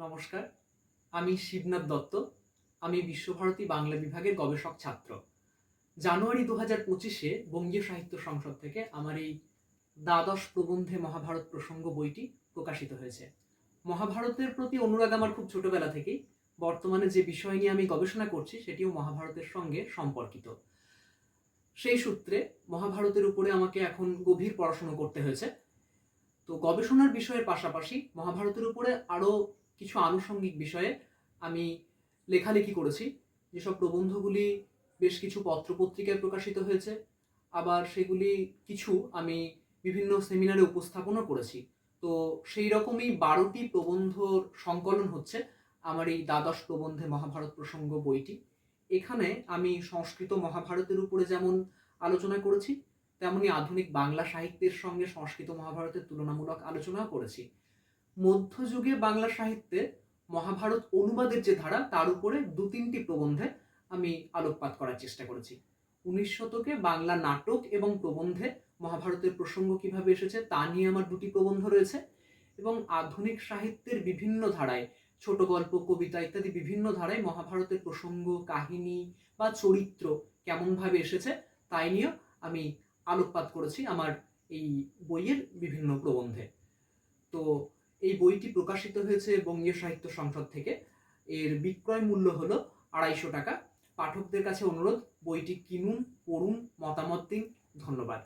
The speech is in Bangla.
নমস্কার। আমি শিবনাথ দত্ত। আমি বিশ্বভারতী বাংলা বিভাগের গবেষক ছাত্র। জানুয়ারি দু হাজার পঁচিশে বঙ্গীয় সাহিত্য সংসদ থেকে আমার এই দ্বাদশ প্রবন্ধে মহাভারত প্রসঙ্গ বইটি প্রকাশিত হয়েছে। মহাভারতের প্রতি অনুরাগ আমার খুব ছোটবেলা থেকেই। বর্তমানে যে বিষয় নিয়ে আমি গবেষণা করছি, সেটিও মহাভারতের সঙ্গে সম্পর্কিত। সেই সূত্রে মহাভারতের উপরে আমাকে এখন গভীর পড়াশুনো করতে হয়েছে। তো গবেষণার বিষয়ের পাশাপাশি মহাভারতের উপরে আরও কিছু আনুষঙ্গিক বিষয়ে আমি লেখালেখি করেছি। যেসব প্রবন্ধগুলি বেশ কিছু পত্রপত্রিকায় প্রকাশিত হয়েছে, আবার সেগুলি কিছু আমি বিভিন্ন সেমিনারে উপস্থাপনও করেছি। তো সেই রকমই বারোটি প্রবন্ধর সংকলন হচ্ছে আমার এই দ্বাদশ প্রবন্ধে মহাভারত প্রসঙ্গ বইটি। এখানে আমি সংস্কৃত মহাভারতের উপরে যেমন আলোচনা করেছি, তেমনি আধুনিক বাংলা সাহিত্যের সঙ্গে সংস্কৃত মহাভারতের তুলনামূলক আলোচনাও করেছি। মধ্যযুগে বাংলা সাহিত্যে মহাভারত অনুবাদের যে ধারা, তার উপরে দু তিনটি প্রবন্ধে আমি আলোকপাত করার চেষ্টা করেছি। উনিশ শতকে বাংলা নাটক এবং প্রবন্ধে মহাভারতের প্রসঙ্গ কীভাবে এসেছে, তা নিয়ে আমার দুটি প্রবন্ধ রয়েছে এবং আধুনিক সাহিত্যের বিভিন্ন ধারায়, ছোট গল্প, কবিতা ইত্যাদি বিভিন্ন ধারায় মহাভারতের প্রসঙ্গ, কাহিনী বা চরিত্র কেমনভাবে এসেছে, তাই নিয়েও আমি আলোকপাত করেছি আমার এই বইয়ের বিভিন্ন প্রবন্ধে। তো এই বইটি প্রকাশিত হয়েছে বঙ্গীয় সাহিত্য সংসদ থেকে। এর বিক্রয় মূল্য হলো আড়াইশো টাকা। পাঠকদের কাছে অনুরোধ, বইটি কিনুন, পড়ুন, মতামত দিন। ধন্যবাদ।